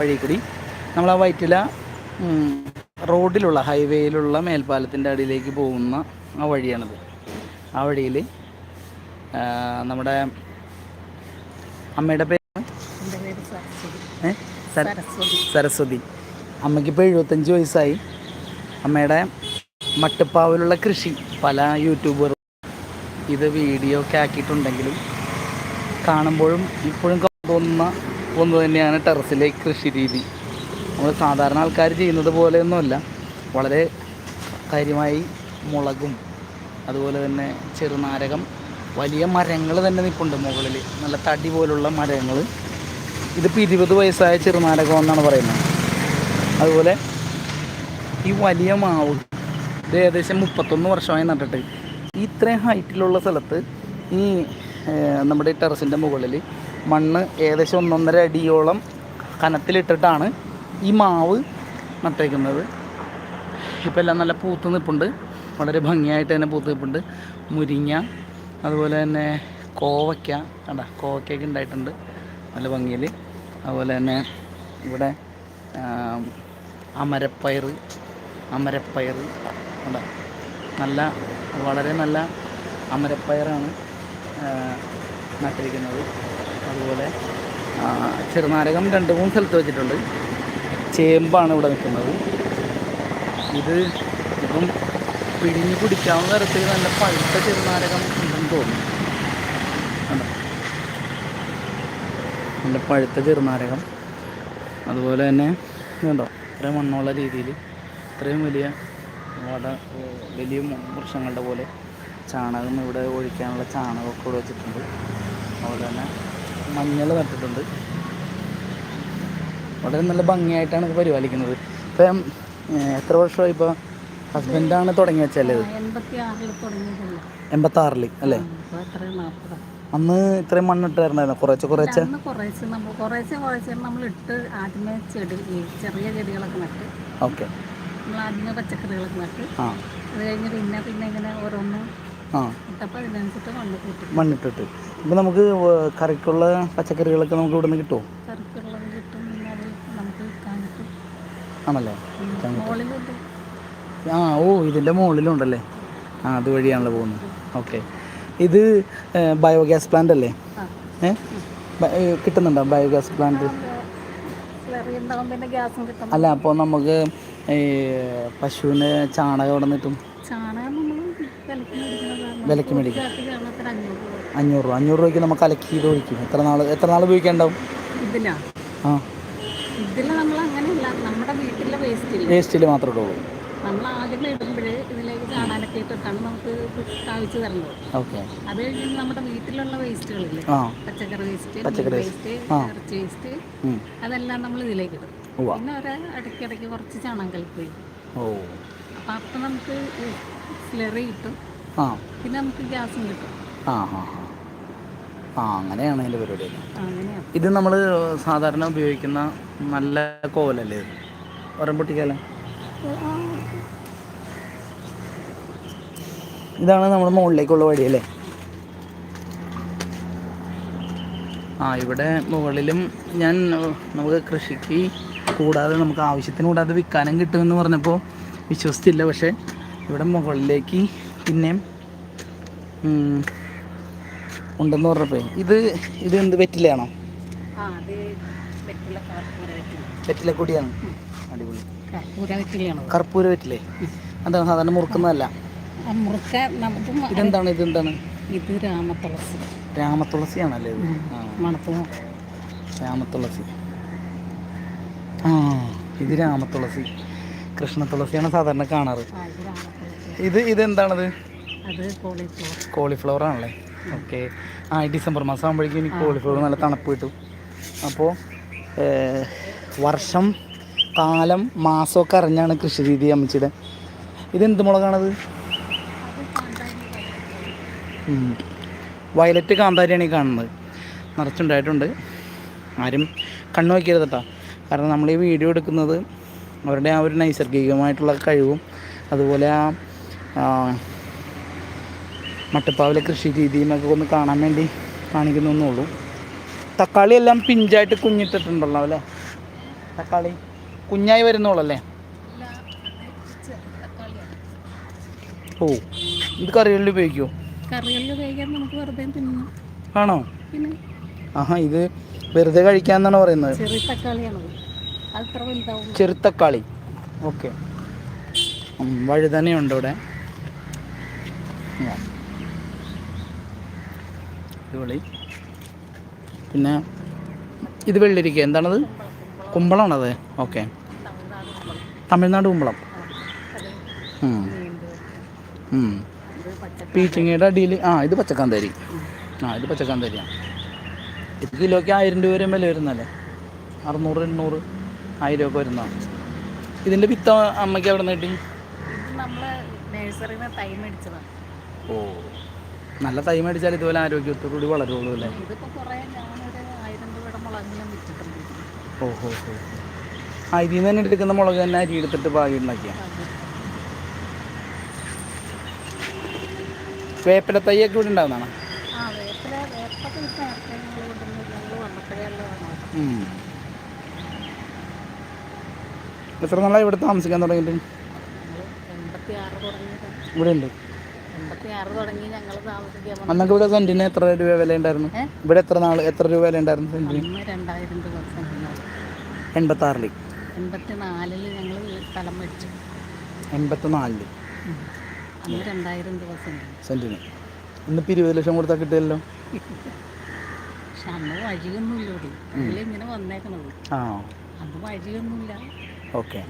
വഴി കൂടി നമ്മൾ ആ വൈറ്റില റോഡിലുള്ള ഹൈവേയിലുള്ള മേൽപ്പാലത്തിന്റെ അടിയിലേക്ക് പോകുന്ന ആ വഴിയാണത്. ആ വഴിയിൽ നമ്മുടെ അമ്മയുടെ പേര് സരസ്വതി. അമ്മയ്ക്ക് അമ്മയ്ക്കിപ്പോൾ എഴുപത്തഞ്ച് വയസ്സായി. അമ്മയുടെ മട്ടുപ്പാവിലുള്ള കൃഷി പല യൂട്യൂബറും ഇത് വീഡിയോ ഒക്കെ ആക്കിയിട്ടുണ്ടെങ്കിലും കാണുമ്പോഴും ഇപ്പോഴും തോന്നുന്ന ഒന്ന് തന്നെയാണ് ടെറസിലെ കൃഷി രീതി. നമ്മൾ സാധാരണ ആൾക്കാർ ചെയ്യുന്നത് പോലെയൊന്നുമല്ല. വളരെ കാര്യമായി മുളകും അതുപോലെ തന്നെ ചെറുനാരകം വലിയ മരങ്ങൾ തന്നെ നിൽപ്പുണ്ട് മുകളിൽ നല്ല തടി പോലുള്ള മരങ്ങൾ ഇതിപ്പോൾ ഇരുപത് വയസ്സായ ചെറുനാരകം എന്നാണ് പറയുന്നത്. അതുപോലെ ഈ വലിയ മാവ് ഇത് ഏകദേശം മുപ്പത്തൊന്ന് വർഷമായി നട്ടിട്ട്. ഇത്രയും ഹൈറ്റിലുള്ള സ്ഥലത്ത് ഈ നമ്മുടെ ടെറസിന്റെ മുകളിൽ മണ്ണ് ഏകദേശം ഒന്നൊന്നര അടിയോളം കനത്തിലിട്ടിട്ടാണ് ഈ മാവ് നട്ടേക്കുന്നത്. ഇപ്പോൾ എല്ലാം നല്ല പൂത്ത് നിൽപ്പുണ്ട്. വളരെ ഭംഗിയായിട്ട് തന്നെ പൂത്ത് നിൽപ്പുണ്ട്. മുരിങ്ങ അതുപോലെ തന്നെ കോവയ്ക്ക. കണ്ട കോവയ്ക്കൊക്കെ ഉണ്ടായിട്ടുണ്ട്. നല്ല ഭംഗിയിൽ. അതുപോലെ തന്നെ ഇവിടെ അമരപ്പയർ അമരപ്പയർ. കണ്ട നല്ല വളരെ നല്ല അമരപ്പയറാണ് നട്ടിരിക്കുന്നത്. അതുപോലെ ചെറുനാരകം രണ്ട് മൂന്ന് സ്ഥലത്ത് വെച്ചിട്ടുണ്ട്. ചേമ്പാണ് ഇവിടെ നിൽക്കുന്നത്. ഇത് ഇപ്പം പിഴിഞ്ഞ് കുടിക്കാവുന്ന തരത്തിൽ നല്ല പഴുത്ത ചെറുനാരകം ഉണ്ടെന്ന് തോന്നുന്നു? നല്ല പഴുത്ത ചെറുനാരകം. അതുപോലെ തന്നെ ഇതുണ്ടോ? ഇത്രയും മണ്ണുള്ള രീതിയിൽ ഇത്രയും വലിയ വട വലിയ വൃക്ഷങ്ങളുടെ പോലെ ചാണകം ഇവിടെ ഒഴിക്കാനുള്ള ചാണകമൊക്കെ ഇവിടെ വെച്ചിട്ടുണ്ട്. അതുപോലെ തന്നെ മഞ്ഞൾ നട്ടിട്ടുണ്ട്. വളരെ നല്ല ഭംഗിയായിട്ടാണ് ഇത് പരിപാലിക്കുന്നത്. ഇപ്പം എത്ര വർഷമായി ഇപ്പോൾ ഹസ്ബൻഡാണ് തുടങ്ങി വെച്ചല്ലേ ഇത്? എൺപത്താറിൽ അല്ലേ? അന്ന് ഇത്രയും മണ്ണിട്ടായിരുന്നു കുറച്ച് കുറച്ച്? ഓക്കെ. പച്ചക്കറികളൊക്കെ നട്ട്. അത് കഴിഞ്ഞ് പിന്നെ പിന്നെ ഇങ്ങനെ ഓരോന്ന് ആ. കൂട്ടി മണ്ണിട്ടിട്ട്. ഇപ്പം നമുക്ക് കറിക്കുള്ള പച്ചക്കറികളൊക്കെ നമുക്ക് ഇവിടെ നിന്ന് കിട്ടുമോ കിട്ടും കിട്ടും. ആണല്ലേ. ആ ഓ ഇതിന്റെ മുകളിലുണ്ടല്ലേ ആ അതുവഴിയാണല്ലോ പോകുന്നത്. ഓക്കെ. ഇത് ബയോഗ്യാസ് പ്ലാന്റ് അല്ലേ? ഏ? കിട്ടുന്നുണ്ടോ ബയോഗ്യാസ് പ്ലാന്റ്? കിട്ടും. അല്ല അപ്പോൾ നമുക്ക് ഈ പശുവിന് ചാണകം ഇവിടെ നിന്ന് ചാണകം നമ്മൾ വിലക്ക് മേടിക്കും. അഞ്ഞൂറ് രൂപ. അഞ്ഞൂറ് രൂപ അഞ്ഞൂറ് രൂപയ്ക്ക് നമുക്ക് അലക്കി ഇത് ഒഴിക്കും. എത്ര നാൾ എത്ര നാൾ ഉപയോഗിക്കാണ്ടാവും ആ. ഇതിൽ നമ്മൾ അങ്ങനെയല്ല നമ്മുടെ വീട്ടിലെ വേസ്റ്റ് ഇല്ല? വേസ്റ്റിൽ മാത്രമേ ഇടുള്ളൂ. നമ്മൾ ആദ്യം ഇടുമ്പോഴേ ഇതിലേക്ക് ചാണാനൊക്കെ ഇട്ടിട്ടാണ് നമുക്ക് കാവിച്ച് തരുന്നത്. ഓക്കെ. അത് കഴിഞ്ഞ് നമ്മുടെ വീട്ടിലുള്ള വേസ്റ്റുകളില്ലേ പച്ചക്കറി വേസ്റ്റ് പച്ചക്കറി വേസ്റ്റ് ആ. ഇറച്ചി വേസ്റ്റ് അതെല്ലാം നമ്മൾ ഇതിലേക്ക് ഇടും. പിന്നെ ഒരു ഇടയ്ക്കിടയ്ക്ക് കുറച്ച് ചാണകം ഓ. അപ്പം അപ്പം നമുക്ക് സ്ലറി കിട്ടും. ആ. പിന്നെ നമുക്ക് ഗ്യാസും കിട്ടും. ആ ആ ആ. ആ അങ്ങനെയാണ് അതിന്റെ പരിപാടി. ഇത് നമ്മൾ സാധാരണ ഉപയോഗിക്കുന്ന നല്ല കോലല്ലേ ഇത്? ഒരം പൊട്ടിക്കാല? ഇതാണ് നമ്മുടെ മുകളിലേക്കുള്ള വഴി അല്ലേ? ആ ഇവിടെ മുകളിലും ഞാൻ നമുക്ക് കൃഷിക്ക് കൂടാതെ നമുക്ക് ആവശ്യത്തിന് കൂടാതെ വിൽക്കാനും കിട്ടുമെന്ന് പറഞ്ഞപ്പോൾ വിശ്വസിച്ചില്ല. പക്ഷേ ഇവിടെ മുകളിലേക്ക് പിന്നെയും ഉം, ഉണ്ടെന്ന് പറഞ്ഞപ്പോ ഇത് ഇത് എന്ത് വെറ്റിലയാണോ? ആ അത് വെറ്റില കർപ്പൂര വെറ്റില. വെറ്റില കൊടിയാണ് അടിപൊളി. കർപ്പൂര വെറ്റിലേ? എന്താണ് സാധാരണ മുറുക്കുന്നതല്ല. ഇതെന്താണ് ഇതെന്താണ് ഇത് രാമത്തുളസി രാമതുളസിയാണല്ലേ ഇത്? രാമതുളസി. ആ ഇത് രാമതുളസി. കൃഷ്ണ തുളസിയാണ് സാധാരണ കാണാറ്. ഇത് ഇതെന്താണത്? കോളിഫ്ലവർ ആണല്ലേ? ഓക്കെ ആ ഡിസംബർ മാസം ആകുമ്പോഴേക്കും എനിക്ക് കോളിഫ്ലവർ നല്ല തണുപ്പ് കിട്ടും. അപ്പോൾ വർഷം കാലം മാസമൊക്കെ അറിഞ്ഞാണ് കൃഷി രീതി അമ്മച്ചിയുടെ. ഇതെന്ത് മുളകാണത്. വയലറ്റ് കാന്താരിയാണ് ഈ കാണുന്നത്. നിറച്ചുണ്ടായിട്ടുണ്ട്. ആരും കണ്ണു വയ്ക്കരുത് കേട്ടോ കാരണം നമ്മൾ ഈ വീഡിയോ എടുക്കുന്നത് അവരുടെ ആ ഒരു നൈസർഗികമായിട്ടുള്ള കഴിവും അതുപോലെ ആ, മട്ടുപ്പാവിലെ കൃഷി രീതി ഒക്കെ ഒന്ന് കാണാൻ വേണ്ടി കാണിക്കുന്നേ ഉള്ളൂ തക്കാളി എല്ലാം പിഞ്ചായിട്ട് കുഞ്ഞിട്ടിട്ടുണ്ടല്ലോ അല്ലേ? തക്കാളി കുഞ്ഞായി വരുന്നോളല്ലേ? ഓ ഇത് കറികളിൽ ഉപയോഗിക്കുമോ കറികളിൽ ഉപയോഗിക്കാൻ നമുക്ക് വെറുതെ തിന്നു. ആണോ? ആഹാ ഇത് വെറുതെ കഴിക്കാന്നാണ് പറയുന്നത്? ചെറുത്തക്കാളി ഓക്കെ. വഴുതനയുണ്ട് ഇവിടെ. അടിപൊളി. പിന്നെ ഇത് വെള്ളിരിക്ക എന്താണത്? കുമ്പളമാണത്? ഓക്കെ. തമിഴ്നാട് കുമ്പളം. ഇത് പീച്ചിങ്ങയുടെ അടിയിൽ ആ ഇത് പച്ചക്കാന്തരി. ആ ഇത് പച്ചക്കാന്തരിയാണ് ഇത് കിലോയ്ക്ക് ആയിരം രൂപ വരെ വില വരുന്നല്ലേ അറുന്നൂറ് എണ്ണൂറ് ആയിരം ഒക്കെ വരുന്നതാണ് ഇതിന്റെ വിത്ത അമ്മയ്ക്ക് എവിടെ നിന്ന് കിട്ടി നമ്മൾ നേഴ്സറിന്ന് തൈ മേടിച്ചതാണ് ഓ. നല്ല തൈ മേടിച്ചാൽ ഇതുപോലെ ആരോഗ്യത്തോടു കൂടി വളരുള്ളൂ അല്ലേ? ഇതിപ്പോ കുറെ ഞാനൊരു ആയിരം രൂപയുടെ മുളകിലും വിറ്റിട്ടുണ്ട് ഓ ഹോ ഹോ. അരിയിൽ നിന്ന് തന്നെ എടുക്കുന്ന മുളക് തന്നെ അരി എടുത്തിട്ട് പാകി ഉണ്ടാക്കിയ? വേപ്പില തൈയൊക്കെ ഇവിടെ ഉണ്ടാകുന്നതാണ് ആ എത്ര നാളായി ഇവിടെ താമസിക്കാൻ തുടങ്ങിയിട്ട്? ഇവിടെ ഉണ്ട് തുടങ്ങി ഞങ്ങൾ താമസിക്കാൻ അന്നൊക്കെ ഇവിടെ സെന്റിന് എത്ര രൂപ വില ഉണ്ടായിരുന്നു ഇവിടെ എത്ര നാൾ എത്ര രൂപ വില ഉണ്ടായിരുന്നു സെന്റിന് രണ്ടായിരം രൂപ എൺപത്തി നാലിൽ ഞങ്ങൾ സ്ഥലം മേടിച്ചു. എൺപത്തി നാലിൽ ഉം. അന്ന് രണ്ടായിരം രൂപ സെന്റിന് ഇന്നിപ്പോൾ ഇരുപത് ലക്ഷം കൊടുത്താൽ കിട്ടിയല്ലോ? പക്ഷെ അന്ന് വഴിയൊന്നുമില്ല ഇവിടെ. ഇങ്ങനെ വന്നേക്കണത്? ആ അന്ന് വഴിയൊന്നുമില്ല. ഓക്കെ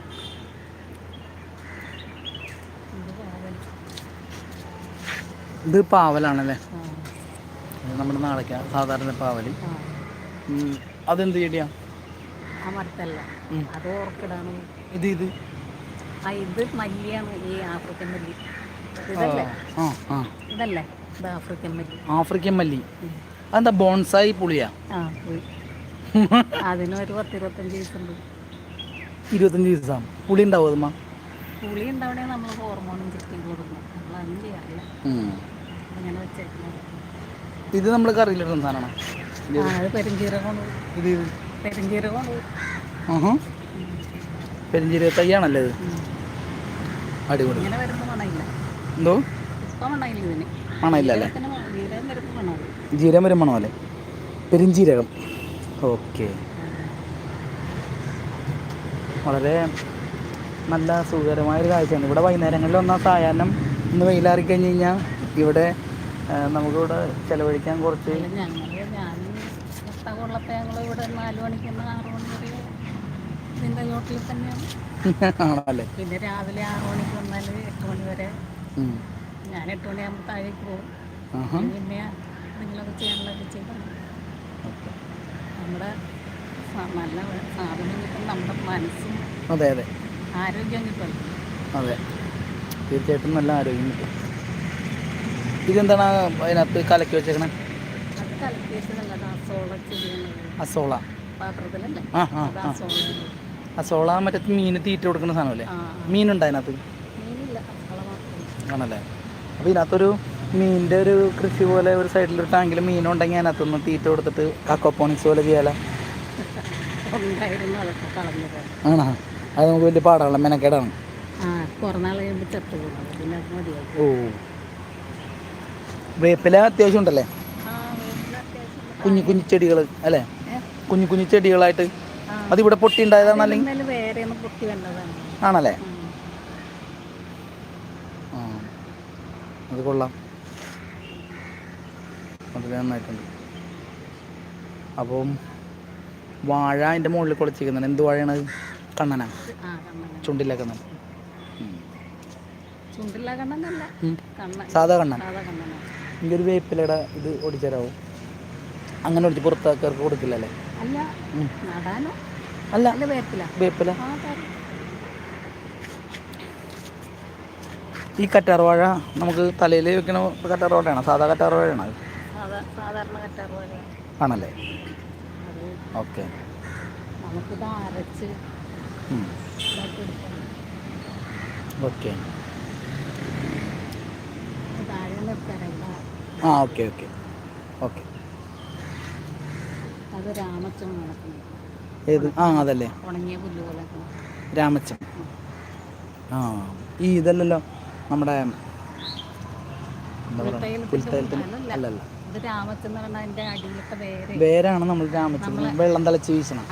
ഇത് പാവൽ. ഇത് പാവലാണല്ലേ? നമ്മുടെ നാളേക്ക് സാധാരണ പാവൽ. അതെന്ത് ചെടിയാ? ആ മരത്തല്ല. അത് ഓർക്കിഡാണ് ഇത് ഇത്? ആ ഇത് മല്ലിയാണ് ഈ ആഫ്രിക്കൻ മല്ലി. ഇതല്ലേ? ഇതല്ലേ? ഇത് ആഫ്രിക്കൻ മല്ലി. ആഫ്രിക്കൻ മല്ലി. അതെന്താ ബോൺസായി പുളിയാ? പത്ത് ഇരുപത്തഞ്ച് ദിവസമുണ്ട്. ഇരുപത്തഞ്ച് ദിവസം. പുളി ഉണ്ടാവും പുളി ഉണ്ടാവണേ നമ്മൾ ഹോർമോണും ചെക്കിങ് കൊടുക്കണം നമ്മൾ അതൊന്നും ചെയ്യാറില്ല അങ്ങനെ വെച്ചേക്കുന്നത് ഇത് നമ്മൾ കറിയിലിടുന്ന സാധനമാണ്? അത് പെരുംജീരകമാണ്. ഇത് തയ്യാണല്ലേ ഇത്? അടിപൊളി. ഇങ്ങനെ എന്തോ? ഇപ്പം ജീരം ഇതിന്. മണമില്ല അല്ലേ? ജീരകം വരും മണോ അല്ലേ പെരിഞ്ചീരകം ഓക്കെ. വളരെ നല്ല സുഖകരമായൊരു കാഴ്ചയാണ്. ഇവിടെ വൈകുന്നേരങ്ങളിൽ വന്നാൽ സായാഹ്നം ഒന്ന് വെയിലാറി കഴിഞ്ഞ് കഴിഞ്ഞാൽ ഇവിടെ നമുക്കിവിടെ ചിലവഴിക്കാൻ കുറച്ച് ആണല്ലേ? പിന്നെ രാവിലെ ആറ് മണിക്ക് വന്നാൽ എട്ട് മണി വരെ ഞാൻ എട്ട് മണിയാകുമ്പോൾ താഴേക്ക് പോകും. പിന്നെ നിങ്ങളൊക്കെ ചെയ്യാനുള്ളതൊക്കെ ഓക്കെ. നമ്മുടെ നല്ല സാധനം കിട്ടും നമ്മുടെ മനസ്സും അതെ അതെ. ആരോഗ്യം കിട്ടുമല്ലോ അതെ. തീർച്ചയായിട്ടും നല്ല ആരോഗ്യം കിട്ടും. ഇതെന്താണ് അതിനകത്ത് കലക്കി വെച്ചേക്കണേ? Azolla azolla. പാത്രത്തിലല്ലേ? ആ ആ അത് ആ. അസോള അസോള മറ്റേ മീന് തീറ്റ കൊടുക്കുന്ന സാധനമല്ലേ? മീനുണ്ട് അതിനകത്ത്? ആണല്ലേ. അപ്പോൾ ഇതിനകത്തൊരു മീനിന്റെ ഒരു കൃഷി പോലെ ഒരു സൈഡിൽ സൈഡിലൊരു ടാങ്കിൽ മീനുണ്ടെങ്കിൽ അതിനകത്തൊന്ന് തീറ്റ കൊടുത്തിട്ട് അക്കോപ്പോണിക്സ് പോലെ ചെയ്യാലോ? ആണോ? അത് നമുക്ക് വലിയ പാടാണല്ലോ മെനക്കേടാണ്. കുറേ നാൾ കഴിയുമ്പോൾ ചത്തു പോകും പിന്നെ അത് മതിയായി. ഓ. വേപ്പില അത്യാവശ്യം ഉണ്ടല്ലേ? കുഞ്ഞു കുഞ്ഞു ചെടികൾ അല്ലേ? കുഞ്ഞു കുഞ്ഞു ചെടികളായിട്ട്. അതിവിടെ പൊട്ടി ഉണ്ടായതാണ് അല്ലെങ്കിൽ? വേറെ പൊട്ടി വന്നതാണ്. ആണല്ലേ? ആ. അത് കൊള്ളാം. വളരെ നന്നായിട്ടുണ്ട്. അപ്പം വാഴ അതിന്റെ മുകളിൽ കുളച്ചിരിക്കുന്നുണ്ട്. എന്ത് വാഴയാണ്? കണ്ണന. ആ കണ്ണൻ. ചുണ്ടില്ല കണ്ണനല്ല ഉം. കണ്ണൻ സാധാ കണ്ണൻ സാധാ കണ്ണനാണ് ഒരു വേപ്പിലയുടെ ഇത് ഓടിച്ചേരാവോ? അങ്ങനെ ഒടിച്ച് പുറത്താക്കാർക്ക് കൊടുക്കില്ലല്ലേ? അല്ല. നടാനോ? അല്ല. അല്ല വേപ്പില. ഈ കറ്റാർവാഴ നമുക്ക് തലയിൽ വെക്കണ കറ്റാർവാഴയാണ്? സാധാ കറ്റാർവാഴയാണ് അത്? സാധാരണ ആണല്ലേ? ഓക്കെ. നമുക്കിത് അരച്ച് ഓക്കെ. ആ ഓക്കെ ഓക്കെ. ഓക്കെ. അത് രാമച്ചം നടക്കുന്നത് ഏത്? ആ അതല്ലേ. ഉണങ്ങിയ പുല്ല് പോലെ രാമച്ചം ആ ഈ ഇതല്ലല്ലോ നമ്മുടെ അല്ലല്ല. വേരാണ് നമ്മൾ രാമച്ചം വെള്ളം തിളച്ച് വീശണം.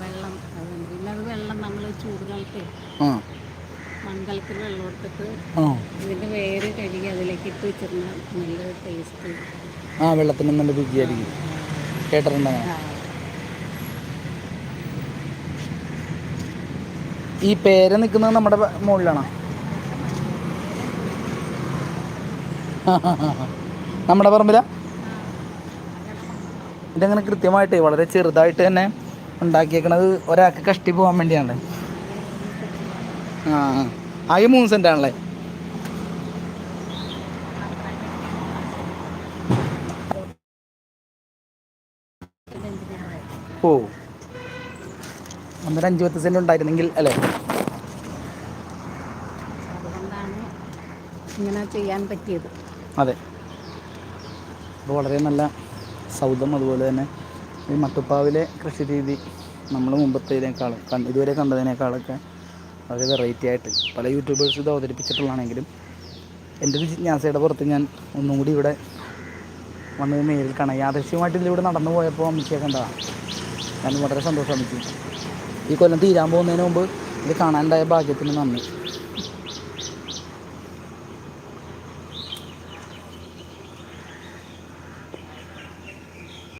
വെള്ളം. പിന്നെ അത് വെള്ളം നമ്മൾ ചൂടുകാലത്ത് ആ. മൺകലത്തിൽ വെള്ളം എടുത്തിട്ട് ആ. ഇതിന്റെ വേര് കഴുകി അതിലേക്ക് ഇട്ട് വെച്ചിരുന്ന നല്ല ടേസ്റ്റ് ആ വെള്ളത്തിന് നല്ല രുചിയായിരിക്കും. കേട്ടിട്ടുണ്ടോ? ഈ പേര് നിൽക്കുന്നത് നമ്മുടെ മുകളിലാണോ? നമ്മുടെ പറമ്പിലാ? ഇതങ്ങനെ കൃത്യമായിട്ട് വളരെ ചെറുതായിട്ട് തന്നെ ഉണ്ടാക്കിയേക്കണത് ഒരാൾക്ക് കഷ്ടി പോകാൻ വേണ്ടിയാണ് ആ. ആകെ മൂന്ന് സെന്റ് ആണല്ലേ? ഓ. അന്നേരം അഞ്ച് പത്ത് സെന്റ് ഉണ്ടായിരുന്നെങ്കിൽ അല്ലേ? ഇങ്ങനെ ചെയ്യാൻ പറ്റിയത്. അതെ. അപ്പോൾ വളരെ നല്ല സൗദം അതുപോലെ തന്നെ ഈ മട്ടുപ്പാവിലെ കൃഷി രീതി നമ്മൾ മുമ്പത്തേതിനേക്കാളും ഇതുവരെ കണ്ടതിനേക്കാളൊക്കെ വളരെ വെറൈറ്റി ആയിട്ട് പല യൂട്യൂബേഴ്സ് ഇത് അവതരിപ്പിച്ചിട്ടുള്ളതാണെങ്കിലും എന്റെ ഒരു ജിജ്ഞാസയുടെ പുറത്ത് ഞാൻ ഒന്നും കൂടി ഇവിടെ വന്ന് നേരിൽ കാണാം. യാദൃശ്യമായിട്ട് ഇതിലൂടെ നടന്നു പോയപ്പോൾ അമ്മച്ചിയെ കണ്ടതാണ്. ഞാൻ വളരെ സന്തോഷം അമ്മച്ചി. ഈ കൊല്ലം തീരാൻ പോകുന്നതിന് മുമ്പ് ഇത് കാണാനുണ്ടായ ഭാഗ്യത്തിന് നന്ദി.